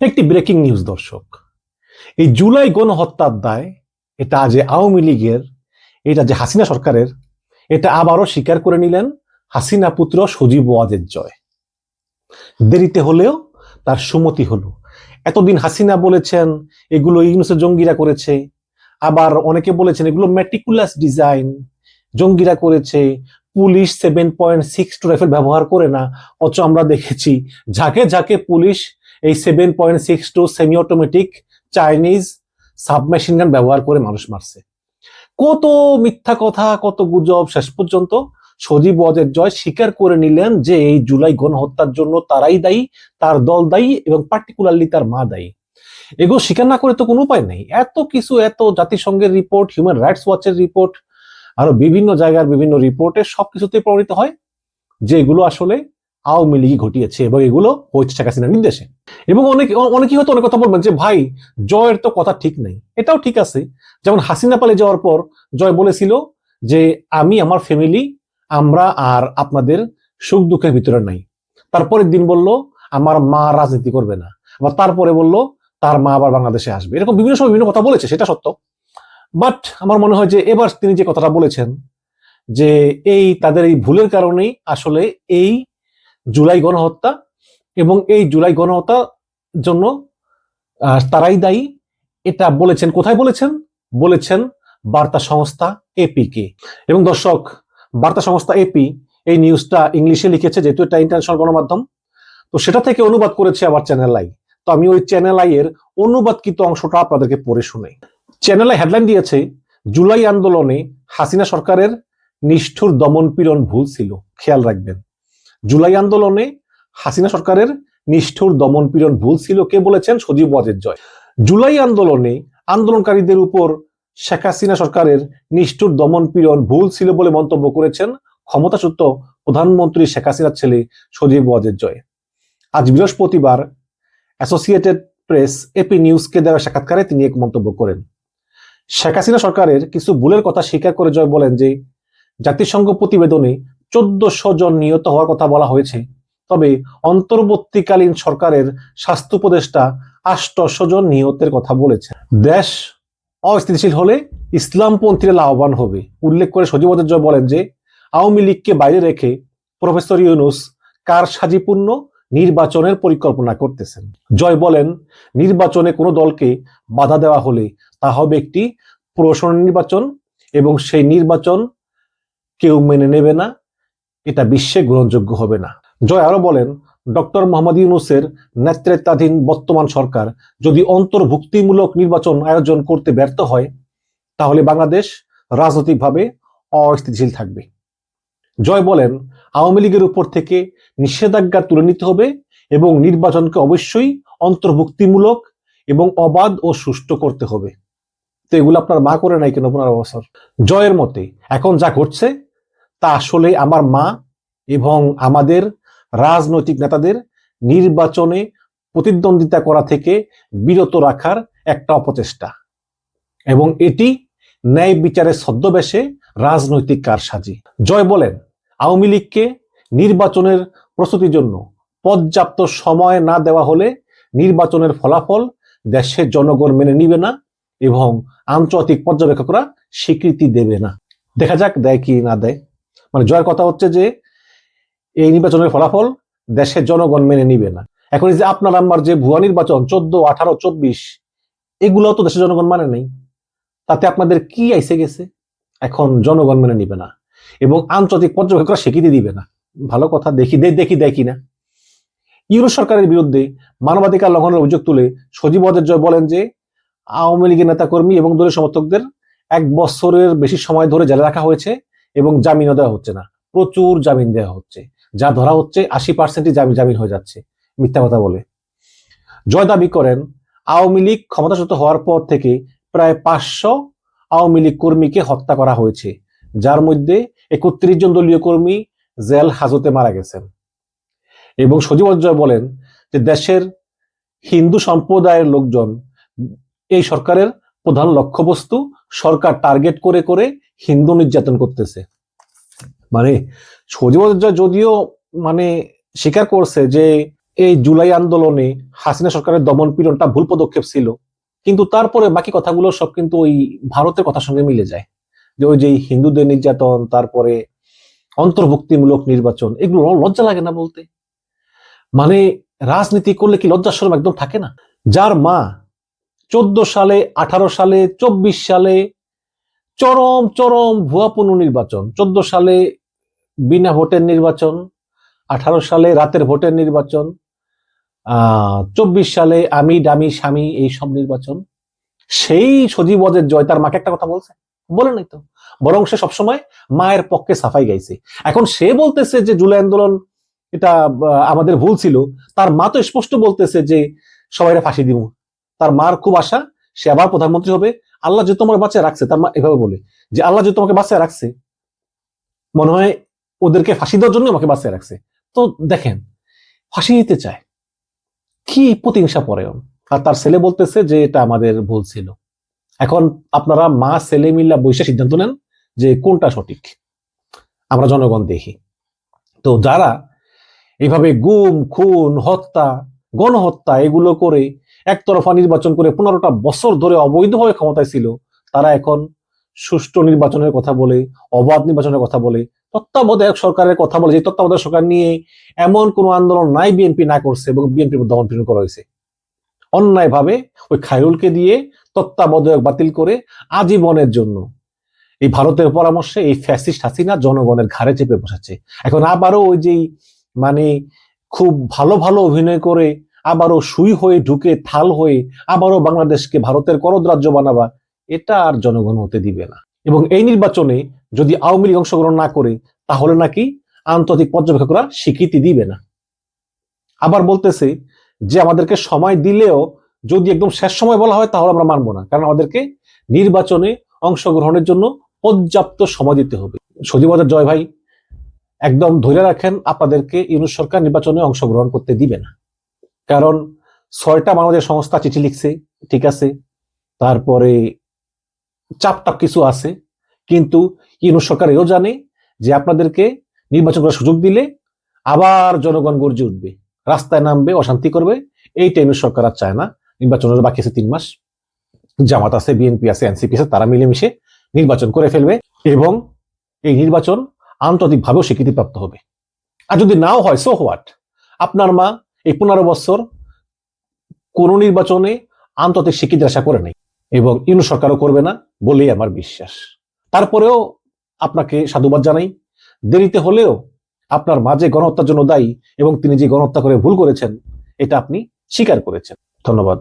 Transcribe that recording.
একটি breaking news দর্শক। এই জুলাই গণহত্যার দায়, এটা যে আওয়ামী লীগের, এটা যে হাসিনা সরকারের, এটা আবারও স্বীকার করে নিলেন হাসিনা পুত্র সজীব ওয়াজের জয়। দেরিতে হলেও তার সুমতি হলো। এতদিন হাসিনা বলেছেন, এগুলো ইউনুসের জঙ্গিরা করেছে। আবার অনেকে বলেছেন, এগুলো ম্যাটিকুলাস ডিজাইন জঙ্গিরা করেছে, police seven point six two rifle ব্যবহার করে না, অথচ আমরা দেখেছি ঝাঁকে ঝাঁকে পুলিশ এই seven point six two semi automatic Chinese submachine gun ব্যবহার করে মানুষ মারছে। কত মিথ্যা কথা, কত গুজব শেষ পর্যন্ত সজীব ওয়াজের জয় স্বীকার করে নিলেন যে এই জুলাই গণহত্যার জন্য তারাই দায়ী, তার দল দায়ী এবং পার্টিকুলারলি তার মা দায়ী। এগুলো স্বীকার না করে তো কোনো উপায় নেই। এত কিছু, এত জাতিসংঘের রিপোর্ট হিউম্যান রাইটস ওয়াচের রিপোর্ট আরও বিভিন্ন জায়গার বিভিন্ন রিপোর্টে সবকিছুতে প্রমাণিত হয় যে এগুলো আসলে আওয়ামী লীগ ঘটিয়েছে এবং এগুলো হয়েছে শেখ হাসিনার নির্দেশে। এবং অনেক অনেকেই হয়তো অনেক কথা বলবেন যে, ভাই, জয়ের তো কথা ঠিক নেই। এটাও ঠিক আছে। যেমন হাসিনা পালে যাওয়ার পর জয় বলেছিল যে, আমি, আমার ফ্যামিলি আমরা আর আপনাদের সুখ দুঃখের ভিতরে নাই। তারপরের দিন বলল, আমার মা রাজনীতি করবে না। আবার তারপরে বলল, তার মা আবার বাংলাদেশে আসবে। এরকম বিভিন্ন সময় বিভিন্ন কথা বলেছে, সেটা সত্য। বাট আমার মনে হয় যে, এবার তিনি যে কথাটা বলেছেন যে, এই, তাদের এই ভুলের কারণেই আসলে এই জুলাই গণহত্যা এবং এই জুলাই গণহত্যার জন্য তারাই দায়ী। এটা বলেছেন, কোথায় বলেছেন? বলেছেন বার্তা সংস্থা এপি কে এবং দর্শক, বার্তা সংস্থা এপি এই নিউজটা ইংলিশে লিখেছে, যেহেতু এটা ইন্টারন্যাশনাল গণমাধ্যম, তো সেটা থেকে অনুবাদ করেছে আবার চ্যানেল আই। তো আমি ওই চ্যানেল আই এর অনুবাদকৃত অংশটা আপনাদেরকে পড়ে শুনে চ্যানেল আই হেডলাইন দিয়েছে, জুলাই আন্দোলনে হাসিনা সরকারের নিষ্ঠুর দমন পীড়ন ভুল ছিল। খেয়াল রাখবেন। জুলাই আন্দোলনে হাসিনা সরকারের নিষ্ঠুর দমন পীড়ন ভুল ছিল কে বলেছেন সজীব ওয়াজের জয়। জুলাই আন্দোলনে আন্দোলনকারীদের উপর শেখ হাসিনা সরকারের নিষ্ঠুর দমন পীড়ন ভুল ছিল বলে মন্তব্য করেছেন ক্ষমতাচ্যুত প্রধানমন্ত্রী শেখ হাসিনার ছেলে সজীব ওয়াজের জয়। আজ বৃহস্পতিবার অ্যাসোসিয়েটেড প্রেস এপি নিউজকে দেওয়া সাক্ষাৎকারে তিনি এক মন্তব্য করেন। শেখ হাসিনা সরকারের কিছু ভুলের কথা স্বীকার করে জয় বলেন যে, জাতিসংঘ প্রতিবেদনে চোদ্দশো জন নিহত হওয়ার কথা বলা হয়েছে। তবে অন্তর্বর্তীকালীন সরকারের স্বাস্থ্য উপদেষ্টা আষ্টশো জন নিহতের কথা বলেছে। দেশ অস্থিতিশীল হলে ইসলামপন্থীরা লাভবান হবে। উল্লেখ করে সজীবদের জয় বলেন যে, আওয়ামী লীগকে বাইরে রেখে প্রফেসর ইউনুস কার সাজিপূর্ণ নির্বাচনের পরিকল্পনা করতেছেন। জয় বলেন, নির্বাচনে কোনো দলকে বাধা দেওয়া হলে তা হবে একটি প্রশাসন নির্বাচন এবং সেই নির্বাচন কেউ মেনে নেবে না। এটা বিশ্বে গ্রহণযোগ্য হবে না। জয় আরও বলেন, ডক্টর মোহাম্মদ ইউনুসের নেতৃত্বাধীন বর্তমান সরকার যদি অন্তর্ভুক্তিমূলক নির্বাচন আয়োজন করতে ব্যর্থ হয়, তাহলে বাংলাদেশ রাজনৈতিকভাবে অস্থিতিশীল থাকবে। জয় বলেন, আওয়ামী লীগের উপর থেকে নিষেধাজ্ঞা তুলে নিতে হবে এবং নির্বাচনকে অবশ্যই অন্তর্ভুক্তিমূলক এবং অবাধ ও সুষ্ঠু করতে হবে। তো এগুলো আপনার মা করে নাই কেন পনেরো জয়ের মতে, এখন যা ঘটছে তা আসলে আমার মা এবং আমাদের রাজনৈতিক নেতাদের নির্বাচনে প্রতিদ্বন্দ্বিতা করা থেকে বিরত রাখার একটা অপচেষ্টা। এবং এটি ন্যায় বিচারের ছদ্মবেশে রাজনৈতিক কারসাজি। জয় বলেন, আওয়ামী লীগকে নির্বাচনের প্রস্তুতির জন্য পর্যাপ্ত সময় না দেওয়া হলে নির্বাচনের ফলাফল দেশের জনগণ মেনে নিবে না এবং আন্তর্জাতিক পর্যবেক্ষকরা স্বীকৃতি দেবে না। দেখা যাক দেয় কি না দেয়। মানে জয়ের কথা হচ্ছে যে, এই নির্বাচনের ফলাফল দেশের জনগণ মেনে নিবে না। এখন যে আপনার আমার যে ভুয়া নির্বাচন, চোদ্দ, আঠারো, চব্বিশ, এগুলো তো দেশের জনগণ মানে নেই। তাতে আপনাদের কি আইসে গেছে? এখন জনগণ মেনে নিবে না। এবং আন্তর্জাতিক পর্যবেক্ষকরা স্বীকৃতি দিবে না। ভালো কথা, দেখি দেখি দেখি না ইউরো সরকারের বিরুদ্ধে মানবাধিকার লঙ্ঘনের অভিযোগ তুলে সজীব জয় বলেন যে, আওয়ামী লীগের নেতাকর্মী এবং দলীয় সমর্থকদের এক বছরের বেশি সময় ধরে জেলে রাখা হয়েছে। এবং জামিনও দেওয়া হচ্ছে না। প্রচুর জামিন দেওয়া হচ্ছে। যা ধরা হচ্ছে আশি পার্সেন্টই জামিন জামিন হয়ে যাচ্ছে। মিথ্যা কথা বলে। জয় দাবি করেন, আওয়ামী লীগ ক্ষমতাচ্যুত হওয়ার পর থেকে প্রায় পাঁচশো আওয়ামী লীগ কর্মীকে হত্যা করা হয়েছে। যার মধ্যে একত্রিশ জন দলীয় কর্মী জেল হাজতে মারা গেছেন। এবং সজীব জয় বলেন যে দেশের হিন্দু সম্প্রদায়ের লোকজন এই সরকারের প্রধান লক্ষ্যবস্তু সরকার টার্গেট করে করে হিন্দু নির্যাতন করতেছে। মানে সজীব যদিও মানে স্বীকার করছে যে এই জুলাই আন্দোলনে হাসিনা সরকারের দমন পীড়নটা ভুল পদক্ষেপ ছিল, কিন্তু তারপরে বাকি কথাগুলো সব কিন্তু ওই ভারতের কথার সঙ্গে মিলে যায়। যে ওই যে হিন্দুদের নির্যাতন, তারপরে অন্তর্ভুক্তিমূলক নির্বাচন, এগুলো লজ্জা লাগে না বলতে? মানে রাজনীতি করলে কি লজ্জার শরম একদম থাকে না? যার মা চোদ্দ সালে, আঠারো সালে, চব্বিশ সালে চরম চরম ভুয়া পুনর্নির্বাচন চোদ্দ সালে বিনা ভোটের নির্বাচন, আঠারো সালে রাতের ভোটের নির্বাচন চব্বিশ সালে আমি ডামি স্বামী, এই সব নির্বাচন। সেই সজীব ওয়াজের জয়, তার মাকে একটা কথা বলছে? বলে নাই তো? বরং সে সবসময় মায়ের পক্ষে সাফাই গাইছে। এখন সে বলতেছে যে জুলাই আন্দোলন এটা আমাদের ভুল ছিল। তার মা তো স্পষ্ট বলতেছে যে সবাইরা ফাঁসি দিব তার মার খুব আশা, সে আবার প্রধানমন্ত্রী হবে। আল্লাহ যে তোমার বাচ্চা রাখছে, তার মা এভাবে বলে যে, আল্লাহ যে তোমাকে বাচ্চা রাখছে, মনে হয় ওদেরকে ফাঁসি দেওয়ার জন্য আমাকে বাঁচিয়ে রাখছে। তো দেখেন, ফাঁসি দিতে চায়। কি প্রতিহিংসা পরায়ণ আর তার ছেলে বলতেছে যে, এটা আমাদের ভুল ছিল। এখন আপনারা মা, ছেলে মিল্লা বৈশা সিদ্ধান্ত নেন যে, কোনটা সঠিক। আমরা জনগণ দেখি। তো যারা এইভাবে গুম, খুন, হত্যা, গণহত্যা এগুলো করে একতরফা নির্বাচন করে পনেরোটা বছর ধরে অবৈধভাবে ক্ষমতায় ছিল, তারা এখন সুষ্ঠু নির্বাচনের কথা বলে, অবাধ নির্বাচনের কথা বলে, তত্ত্বাবধায়ক সরকারের কথা বলে, যে তত্ত্বাবধায়ক সরকার নিয়ে এমন কোনো আন্দোলন নাই বিএনপি না করছে এবং বিএনপির দমন পীড়ন করা হয়েছে। অন্যায় ভাবে ওই খায়রুলকে দিয়ে তত্ত্বাবধায়ক বাতিল করে আজীবনের জন্য এই ভারতের পরামর্শে এই ফ্যাসিস্ট হাসিনা জনগণের ঘাড়ে চেপে বসাচ্ছে এখন আবারও ওই যেই মানে খুব ভালো ভালো অভিনয় করে আবারও সুই হয়ে ঢুকে, থাল হয়ে আবারও বাংলাদেশকে ভারতের করদ্রাজ্য বানাবা, এটা আর জনগণ হতে দিবে না। এবং এই নির্বাচনে যদি আওয়ামী লীগ অংশগ্রহণ না করে, তাহলে নাকি আন্তর্জাতিক পর্যবেক্ষকরা স্বীকৃতি দিবে না। আবার বলতেছে যে আমাদেরকে সময় দিলেও যদি একদম শেষ সময় বলা হয়, তাহলে আমরা মানবো না। কারণ আমাদেরকে নির্বাচনে অংশগ্রহণের জন্য পর্যাপ্ত সময় দিতে হবে। সজীবদের জয় ভাই, একদম ধরে রাখেন, আপনাদেরকে ইউনুস সরকার নির্বাচনে অংশগ্রহণ করতে দিবে না। কারণ ছয়টা বাংলাদেশ সংস্থা চিঠি লিখছে, ঠিক আছে? তারপরে চাপ টাপ কিছু আছে, কিন্তু ইউনুস সরকার এও জানে যে আপনাদেরকে নির্বাচন করার সুযোগ দিলে আবার জনগণ গর্জে উঠবে, রাস্তায় নামবে, অশান্তি করবে। এই টাইমের সরকার আর চায় না নির্বাচনের বাকি আছে তিন মাস। জামাত আছে বিএনপি আছে এনসিপি আছে, তারা মিলেমিশে নির্বাচন করে ফেলবে এবং এই নির্বাচন আন্তর্জাতিকভাবেও স্বীকৃতিপ্রাপ্ত হবে। আর যদি নাও হয় সো হোয়াট আপনার মা এই পনেরো বছর কোন নির্বাচনে আন্তর্জাতিক স্বীকৃতি আশা করে নেই এবং ইউনো সরকারও করবে না বলেই আমার বিশ্বাস। তারপরেও আপনাকে সাধুবাদ জানাই, দেরিতে হলেও আপনার মাঝে গণহত্যার জন্য দায়ী এবং তিনি যে গণহত্যা করে ভুল করেছেন, এটা আপনি স্বীকার করেছেন। ধন্যবাদ।